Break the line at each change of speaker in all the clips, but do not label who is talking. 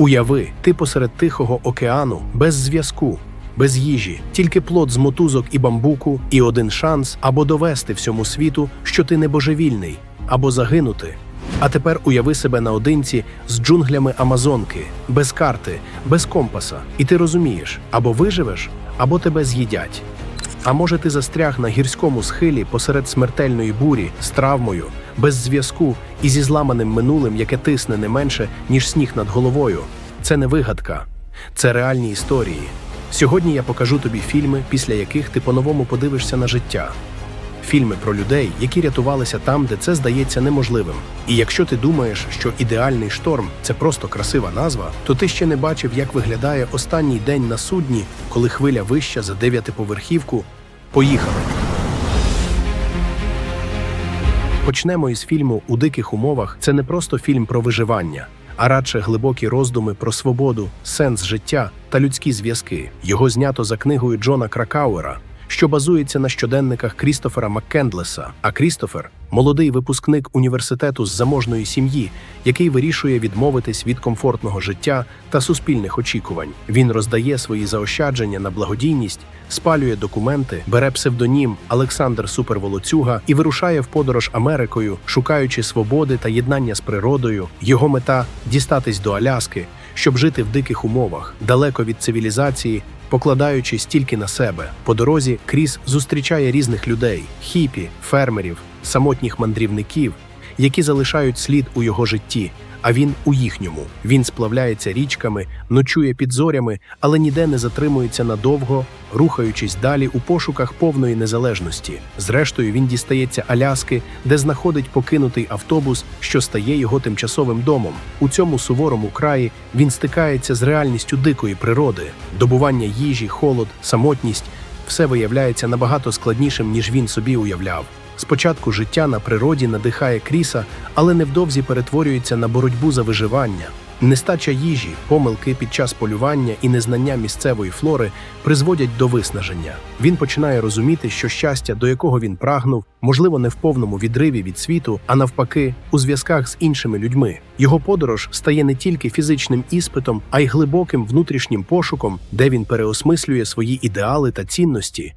Уяви, ти посеред Тихого океану, без зв'язку, без їжі, тільки плод з мотузок і бамбуку, і один шанс або довести всьому світу, що ти не божевільний, або загинути. А тепер уяви себе наодинці з джунглями Амазонки, без карти, без компаса. І ти розумієш, або виживеш, або тебе з'їдять. А може, ти застряг на гірському схилі посеред смертельної бурі з травмою, без зв'язку і зі зламаним минулим, яке тисне не менше, ніж сніг над головою. Це не вигадка, це реальні історії. Сьогодні я покажу тобі фільми, після яких ти по-новому подивишся на життя. Фільми про людей, які рятувалися там, де це здається неможливим. І якщо ти думаєш, що ідеальний шторм це просто красива назва, то ти ще не бачив, як виглядає останній день на судні, коли хвиля вища за дев'ятиповерхівку. Поїхали. Почнемо із фільму У диких умовах. Це не просто фільм про виживання, а радше глибокі роздуми про свободу, сенс життя та людські зв'язки. Його знято за книгою Джона Кракауера, що базується на щоденниках Крістофера Маккендлеса. А Крістофер молодий випускник університету з заможної сім'ї, який вирішує відмовитись від комфортного життя та суспільних очікувань. Він роздає свої заощадження на благодійність, спалює документи, бере псевдонім Олександр Суперволоцюга і вирушає в подорож Америкою, шукаючи свободи та єднання з природою. Його мета дістатись до Аляски, щоб жити в диких умовах, далеко від цивілізації. Покладаючись тільки на себе, по дорозі Кріс зустрічає різних людей: хіпі, фермерів, самотніх мандрівників, які залишають слід у його житті, а він у їхньому. Він сплавляється річками, ночує під зорями, але ніде не затримується надовго, рухаючись далі у пошуках повної незалежності. Зрештою, він дістається Аляски, де знаходить покинутий автобус, що стає його тимчасовим домом. У цьому суворому краї він стикається з реальністю дикої природи, добування їжі, холод, самотність. Все виявляється набагато складнішим, ніж він собі уявляв. Спочатку життя на природі надихає Кріса, але невдовзі перетворюється на боротьбу за виживання. Нестача їжі, помилки під час полювання і незнання місцевої флори призводять до виснаження. Він починає розуміти, що щастя, до якого він прагнув, можливо, не в повному відриві від світу, а навпаки, у зв'язках з іншими людьми. Його подорож стає не тільки фізичним іспитом, а й глибоким внутрішнім пошуком, де він переосмислює свої ідеали та цінності.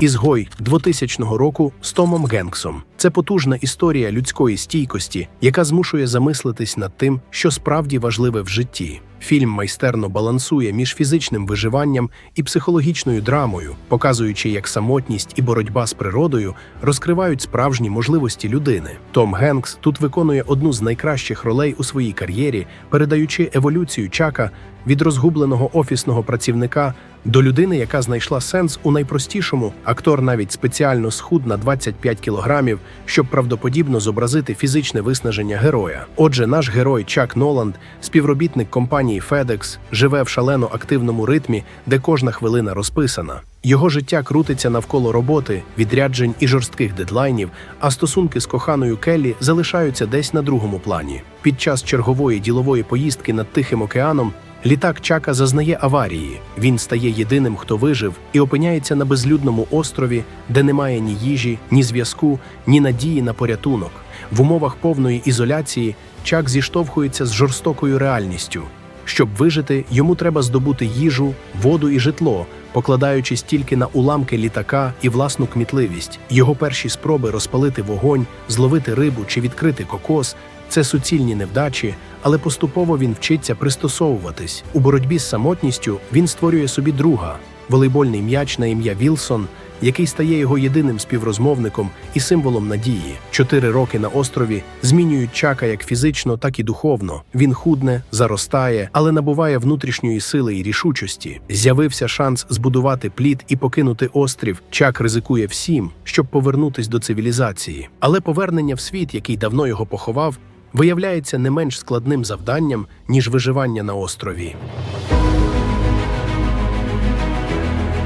Ізгой 2000 року з Томом Генксом. Це потужна історія людської стійкості, яка змушує замислитись над тим, що справді важливе в житті. Фільм майстерно балансує між фізичним виживанням і психологічною драмою, показуючи, як самотність і боротьба з природою розкривають справжні можливості людини. Том Генкс тут виконує одну з найкращих ролей у своїй кар'єрі, передаючи еволюцію Чака від розгубленого офісного працівника до людини, яка знайшла сенс у найпростішому. Актор навіть спеціально схуд на 25 кілограмів, щоб правдоподібно зобразити фізичне виснаження героя. Отже, наш герой Чак Ноланд, співробітник компанії FedEx, живе в шалено активному ритмі, де кожна хвилина розписана. Його життя крутиться навколо роботи, відряджень і жорстких дедлайнів, а стосунки з коханою Келлі залишаються десь на другому плані. Під час чергової ділової поїздки над Тихим океаном літак Чака зазнає аварії. Він стає єдиним, хто вижив, і опиняється на безлюдному острові, де немає ні їжі, ні зв'язку, ні надії на порятунок. В умовах повної ізоляції Чак зіштовхується з жорстокою реальністю. Щоб вижити, йому треба здобути їжу, воду і житло, покладаючись тільки на уламки літака і власну кмітливість. Його перші спроби розпалити вогонь, зловити рибу чи відкрити кокос це суцільні невдачі, але поступово він вчиться пристосовуватись. У боротьбі з самотністю він створює собі друга волейбольний м'яч на ім'я Вілсон, який стає його єдиним співрозмовником і символом надії. Чотири роки на острові змінюють чака як фізично, так і духовно. Він худне, заростає, але набуває внутрішньої сили і рішучості. З'явився шанс збудувати плід і покинути острів. Чак ризикує всім, щоб повернутись до цивілізації. Але повернення в світ, який давно його поховав, виявляється не менш складним завданням, ніж виживання на острові.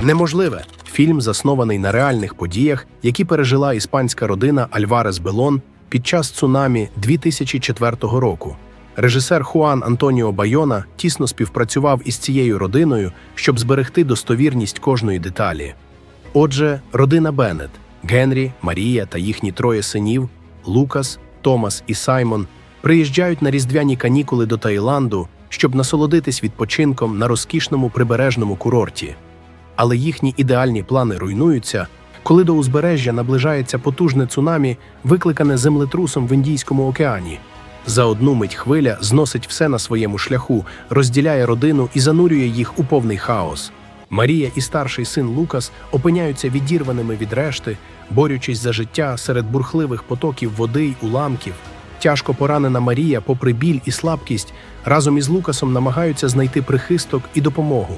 Неможливе. Фільм заснований на реальних подіях, які пережила іспанська родина Альварес Белон під час цунамі 2004 року. Режисер Хуан Антоніо Байона тісно співпрацював із цією родиною, щоб зберегти достовірність кожної деталі. Отже, родина Беннет – Генрі, Марія та їхні троє синів Лукас, Томас і Саймон приїжджають на різдвяні канікули до Таїланду, щоб насолодитись відпочинком на розкішному прибережному курорті. Але їхні ідеальні плани руйнуються, коли до узбережжя наближається потужне цунамі, викликане землетрусом в Індійському океані. За одну мить хвиля зносить все на своєму шляху, розділяє родину і занурює їх у повний хаос. Марія і старший син Лукас опиняються відірваними від решти, борючись за життя серед бурхливих потоків води й уламків. Тяжко поранена Марія, попри біль і слабкість, разом із Лукасом намагаються знайти прихисток і допомогу.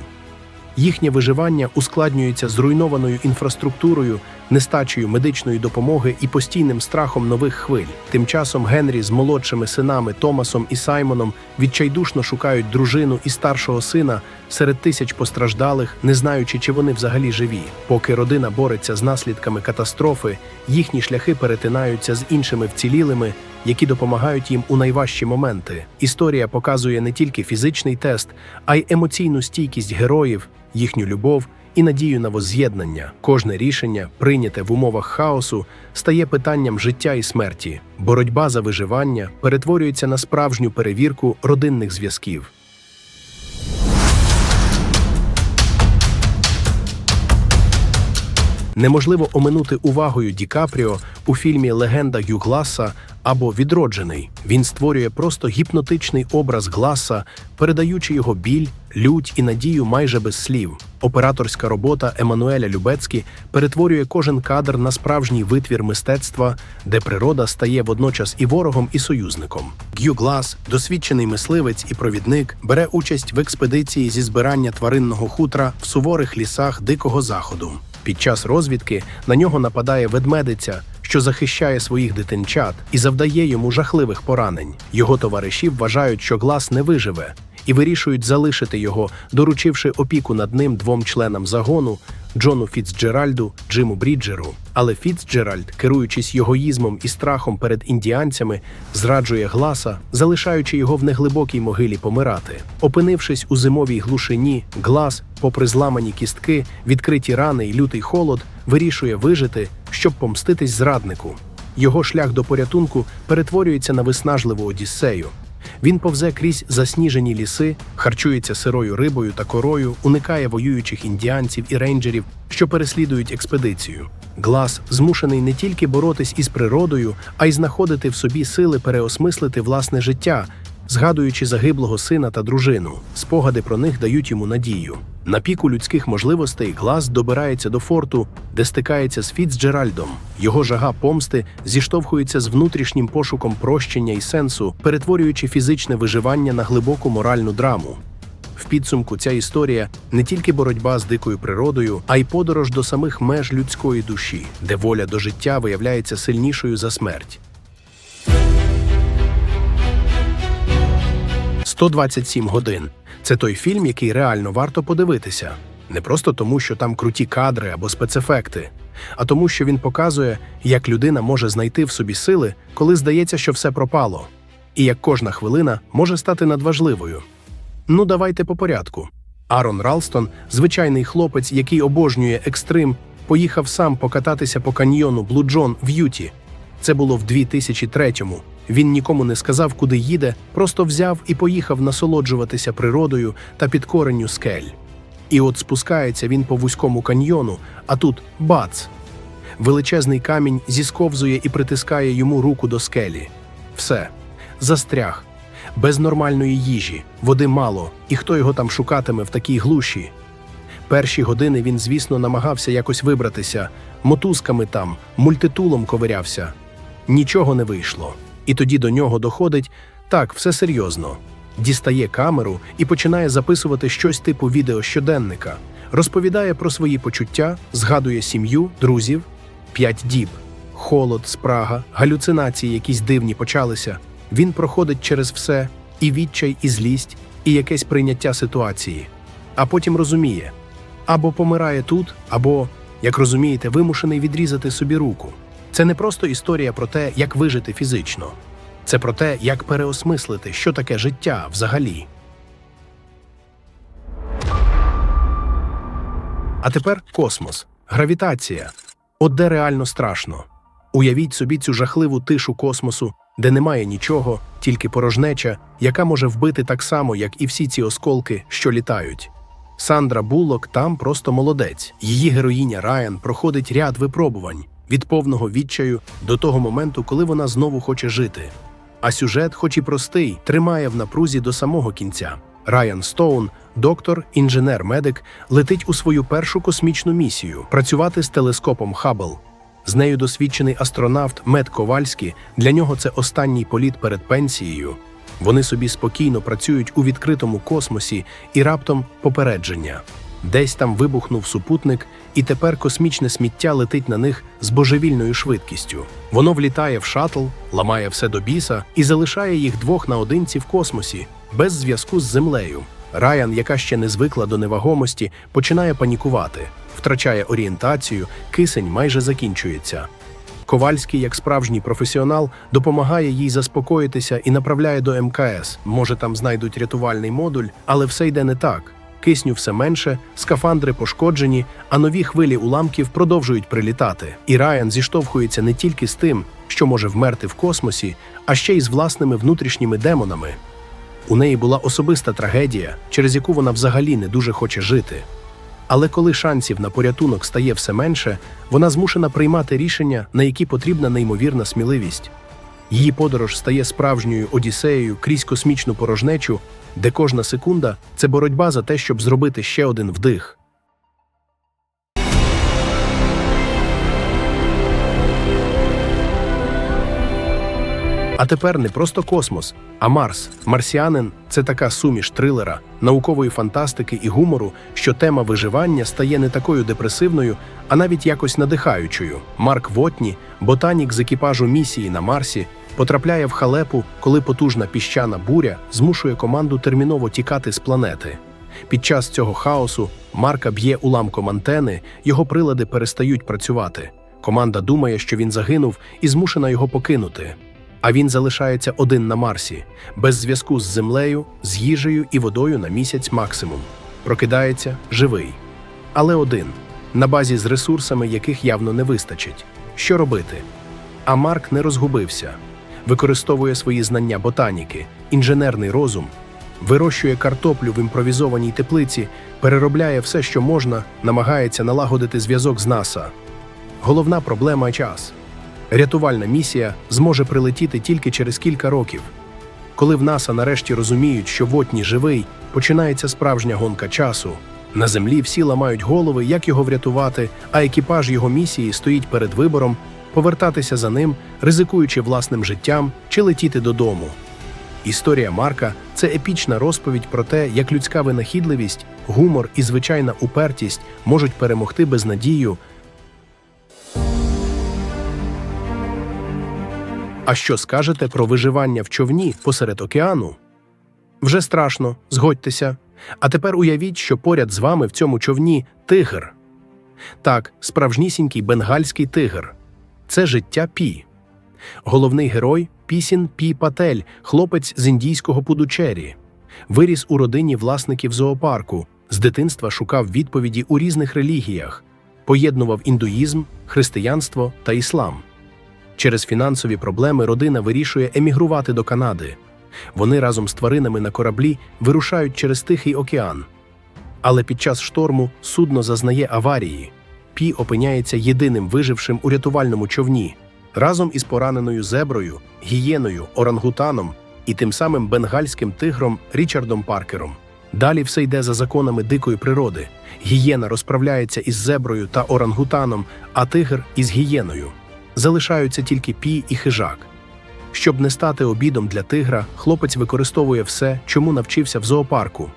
Їхнє виживання ускладнюється зруйнованою інфраструктурою, нестачею медичної допомоги і постійним страхом нових хвиль. Тим часом Генрі з молодшими синами Томасом і Саймоном відчайдушно шукають дружину і старшого сина серед тисяч постраждалих, не знаючи, чи вони взагалі живі. Поки родина бореться з наслідками катастрофи, їхні шляхи перетинаються з іншими вцілілими, які допомагають їм у найважчі моменти. Історія показує не тільки фізичний тест, а й емоційну стійкість героїв, їхню любов і надію на возз'єднання. Кожне рішення, прийняте в умовах хаосу, стає питанням життя і смерті. Боротьба за виживання перетворюється на справжню перевірку родинних зв'язків. Неможливо оминути увагою Ді Капріо у фільмі Легенда Гю Гласа або Відроджений. Він створює просто гіпнотичний образ Гласа, передаючи його біль, лють і надію майже без слів. Операторська робота Еммануеля Любецькі перетворює кожен кадр на справжній витвір мистецтва, де природа стає водночас і ворогом, і союзником. Г'ю Глас, досвідчений мисливець і провідник, бере участь в експедиції зі збирання тваринного хутра в суворих лісах Дикого Заходу. Під час розвідки на нього нападає ведмедиця, що захищає своїх дитинчат і завдає йому жахливих поранень. Його товариші вважають, що глас не виживе, і вирішують залишити його, доручивши опіку над ним двом членам загону Джону Фіцджеральду, Джиму Бріджеру. Але Фіцджеральд, керуючись йогоїзмом і страхом перед індіанцями, зраджує гласа, залишаючи його в неглибокій могилі помирати. Опинившись у зимовій глушині, глас, попри зламані кістки, відкриті рани й лютий холод, вирішує вижити, щоб помститись зраднику. Його шлях до порятунку перетворюється на виснажливу одіссею. Він повзе крізь засніжені ліси, харчується сирою рибою та корою, уникає воюючих індіанців і рейнджерів, що переслідують експедицію. Глас змушений не тільки боротись із природою, а й знаходити в собі сили переосмислити власне життя, згадуючи загиблого сина та дружину. Спогади про них дають йому надію. На піку людських можливостей Глас добирається до форту, де стикається з Фіцджеральдом. Його жага помсти зіштовхується з внутрішнім пошуком прощення і сенсу, перетворюючи фізичне виживання на глибоку моральну драму. В підсумку ця історія не тільки боротьба з дикою природою, а й подорож до самих меж людської душі, де воля до життя виявляється сильнішою за смерть. 127 годин. Це той фільм, який реально варто подивитися. Не просто тому, що там круті кадри або спецефекти, а тому, що він показує, як людина може знайти в собі сили, коли здається, що все пропало, і як кожна хвилина може стати надважливою. Ну, давайте по порядку. Арон Ралстон, звичайний хлопець, який обожнює екстрим, поїхав сам покататися по каньйону Блуджон в Юті. Це було в 2003-му. Він нікому не сказав, куди їде, просто взяв і поїхав насолоджуватися природою та підкоренню скель. І от спускається він по вузькому каньйону, а тут бац! Величезний камінь зісковзує і притискає йому руку до скелі. Все, застряг. Без нормальної їжі, води мало, і хто його там шукатиме в такій глуші. Перші години він, звісно, намагався якось вибратися, мотузками там, мультитулом ковирявся. Нічого не вийшло. І тоді до нього доходить так, все серйозно. Дістає камеру і починає записувати щось типу відеощоденника, розповідає про свої почуття, згадує сім'ю, друзів, п'ять діб, холод, спрага, галюцинації, якісь дивні почалися. Він проходить через все і відчай, і злість, і якесь прийняття ситуації. А потім розуміє або помирає тут, або, як розумієте, вимушений відрізати собі руку. Це не просто історія про те, як вижити фізично, це про те, як переосмислити, що таке життя взагалі. А тепер космос, гравітація. От де реально страшно. Уявіть собі цю жахливу тишу космосу, де немає нічого, тільки порожнеча, яка може вбити так само, як і всі ці осколки, що літають. Сандра Буллок там просто молодець. Її героїня Райан проходить ряд випробувань від повного відчаю до того моменту, коли вона знову хоче жити. А сюжет, хоч і простий, тримає в напрузі до самого кінця. Райан Стоун, доктор, інженер-медик, летить у свою першу космічну місію працювати з телескопом Хаббл. З нею досвідчений астронавт Мед Ковальський. Для нього це останній політ перед пенсією. Вони собі спокійно працюють у відкритому космосі і раптом попередження. Десь там вибухнув супутник, і тепер космічне сміття летить на них з божевільною швидкістю. Воно влітає в шаттл, ламає все до біса і залишає їх двох наодинці в космосі, без зв'язку з землею. Райан, яка ще не звикла до невагомості, починає панікувати, втрачає орієнтацію, кисень майже закінчується. Ковальський, як справжній професіонал, допомагає їй заспокоїтися і направляє до МКС. Може, там знайдуть рятувальний модуль, але все йде не так. Кисню все менше, скафандри пошкоджені, а нові хвилі уламків продовжують прилітати. І Райан зіштовхується не тільки з тим, що може вмерти в космосі, а ще й з власними внутрішніми демонами. У неї була особиста трагедія, через яку вона взагалі не дуже хоче жити. Але коли шансів на порятунок стає все менше, вона змушена приймати рішення, на які потрібна неймовірна сміливість. Її подорож стає справжньою одіссеєю крізь космічну порожнечу, де кожна секунда це боротьба за те, щоб зробити ще один вдих. А тепер не просто космос, а Марс. Марсіанин це така суміш трилера, наукової фантастики і гумору, що тема виживання стає не такою депресивною, а навіть якось надихаючою. Марк Вотні, ботанік з екіпажу місії на Марсі, потрапляє в халепу, коли потужна піщана буря змушує команду терміново тікати з планети. Під час цього хаосу Марка б'є уламком антени, його прилади перестають працювати. Команда думає, що він загинув і змушена його покинути. А він залишається один на Марсі, без зв'язку з землею, з їжею і водою на місяць максимум. Прокидається живий. Але один, на базі з ресурсами, яких явно не вистачить. Що робити? А Марк не розгубився, використовує свої знання ботаніки, інженерний розум, вирощує картоплю в імпровізованій теплиці, переробляє все, що можна, намагається налагодити зв'язок з НАСА. Головна проблема час. Рятувальна місія зможе прилетіти тільки через кілька років. Коли в НАСА нарешті розуміють, що Вотні живий, починається справжня гонка часу. На землі всі ламають голови, як його врятувати, а екіпаж його місії стоїть перед вибором повертатися за ним, ризикуючи власним життям чи летіти додому. Історія Марка це епічна розповідь про те, як людська винахідливість, гумор і звичайна упертість можуть перемогти безнадію. А що скажете про виживання в човні посеред океану? Вже страшно, згодьтеся. А тепер уявіть, що поряд з вами в цьому човні тигр. Так, справжнісінький бенгальський тигр. Це життя Пі. Головний герой Пісін Пі Патель, хлопець з індійського Пудучері. Виріс у родині власників зоопарку, з дитинства шукав відповіді у різних релігіях, поєднував індуїзм, християнство та іслам. Через фінансові проблеми родина вирішує емігрувати до Канади. Вони разом з тваринами на кораблі вирушають через Тихий океан. Але під час шторму судно зазнає аварії. Пі опиняється єдиним вижившим у рятувальному човні разом із пораненою зеброю, гієною, орангутаном і тим самим бенгальським тигром Річардом Паркером. Далі все йде за законами дикої природи. Гієна розправляється із зеброю та орангутаном, а тигр із гієною. Залишаються тільки пі і хижак. Щоб не стати обідом для тигра, хлопець використовує все, чому навчився в зоопарку.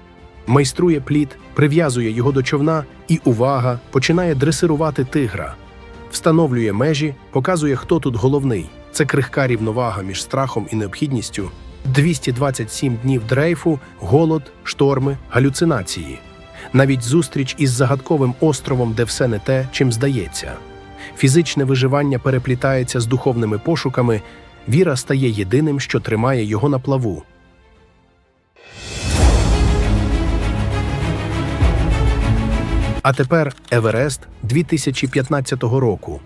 Майструє плід, прив'язує його до човна і, увага, починає дресирувати тигра. Встановлює межі, показує, хто тут головний. Це крихка рівновага між страхом і необхідністю. 227 днів дрейфу, голод, шторми, галюцинації. Навіть зустріч із загадковим островом, де все не те, чим здається. Фізичне виживання переплітається з духовними пошуками, віра стає єдиним, що тримає його на плаву. А тепер Еверест 2015 року.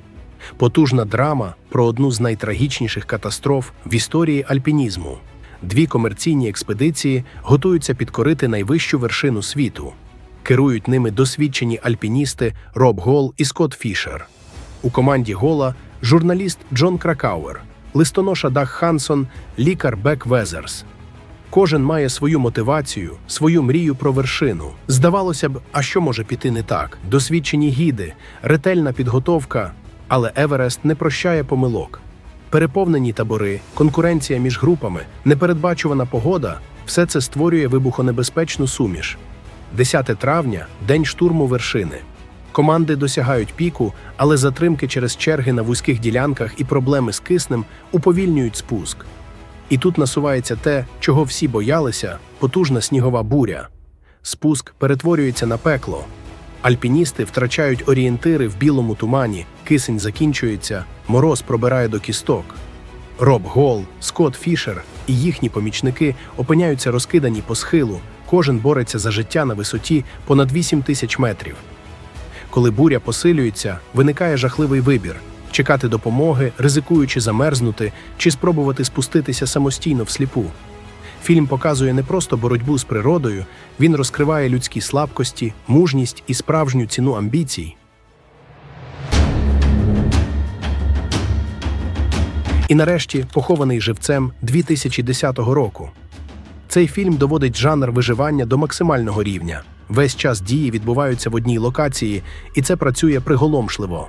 Потужна драма про одну з найтрагічніших катастроф в історії альпінізму. Дві комерційні експедиції готуються підкорити найвищу вершину світу. Керують ними досвідчені альпіністи Роб Гол і Скотт Фішер. У команді Гола журналіст Джон Кракауер, листоноша Даг Хансон, лікар Бек Везерс. Кожен має свою мотивацію, свою мрію про вершину. Здавалося б, а що може піти не так? Досвідчені гіди, ретельна підготовка, але Еверест не прощає помилок. Переповнені табори, конкуренція між групами, непередбачувана погода все це створює вибухонебезпечну суміш. 10 травня день штурму вершини. Команди досягають піку, але затримки через черги на вузьких ділянках і проблеми з киснем уповільнюють спуск. І тут насувається те, чого всі боялися потужна снігова буря. Спуск перетворюється на пекло. Альпіністи втрачають орієнтири в білому тумані, кисень закінчується, мороз пробирає до кісток. Роб Гол, Скотт Фішер і їхні помічники опиняються розкидані по схилу, кожен бореться за життя на висоті понад 8 тисяч метрів. Коли буря посилюється, виникає жахливий вибір чекати допомоги, ризикуючи замерзнути чи спробувати спуститися самостійно всліпу. Фільм показує не просто боротьбу з природою, він розкриває людські слабкості, мужність і справжню ціну амбіцій. І нарешті похований живцем 2010 року. Цей фільм доводить жанр виживання до максимального рівня. Весь час дії відбуваються в одній локації, і це працює приголомшливо.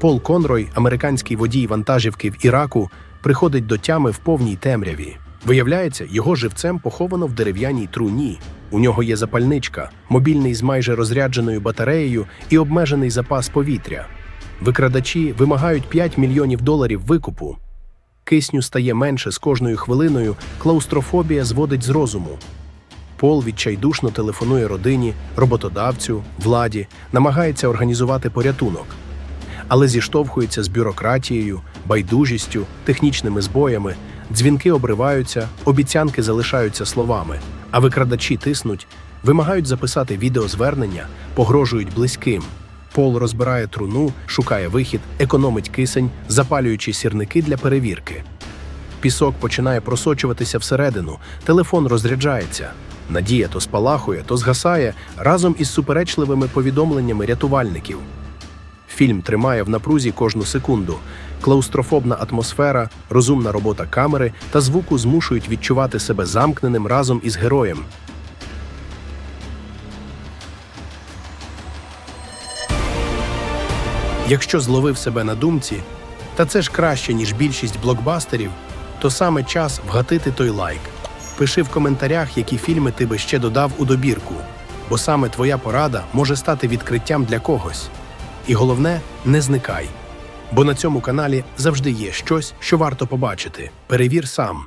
Пол Конрой, американський водій вантажівки в Іраку, приходить до тями в повній темряві. Виявляється, його живцем поховано в дерев'яній труні. У нього є запальничка, мобільний з майже розрядженою батареєю і обмежений запас повітря. Викрадачі вимагають 5 мільйонів доларів викупу. Кисню стає менше з кожною хвилиною, клаустрофобія зводить з розуму. Пол відчайдушно телефонує родині, роботодавцю, владі, намагається організувати порятунок. Але зіштовхується з бюрократією, байдужістю, технічними збоями, дзвінки обриваються, обіцянки залишаються словами, а викрадачі тиснуть, вимагають записати відеозвернення, погрожують близьким. Пол розбирає труну, шукає вихід, економить кисень, запалюючи сірники для перевірки. Пісок починає просочуватися всередину, телефон розряджається. Надія то спалахує, то згасає разом із суперечливими повідомленнями рятувальників. Фільм тримає в напрузі кожну секунду. Клаустрофобна атмосфера, розумна робота камери та звуку змушують відчувати себе замкненим разом із героєм. Якщо зловив себе на думці, та це ж краще, ніж більшість блокбастерів, то саме час вгатити той лайк. Пиши в коментарях, які фільми ти би ще додав у добірку, бо саме твоя порада може стати відкриттям для когось. І головне, не зникай. Бо на цьому каналі завжди є щось, що варто побачити. Перевір сам.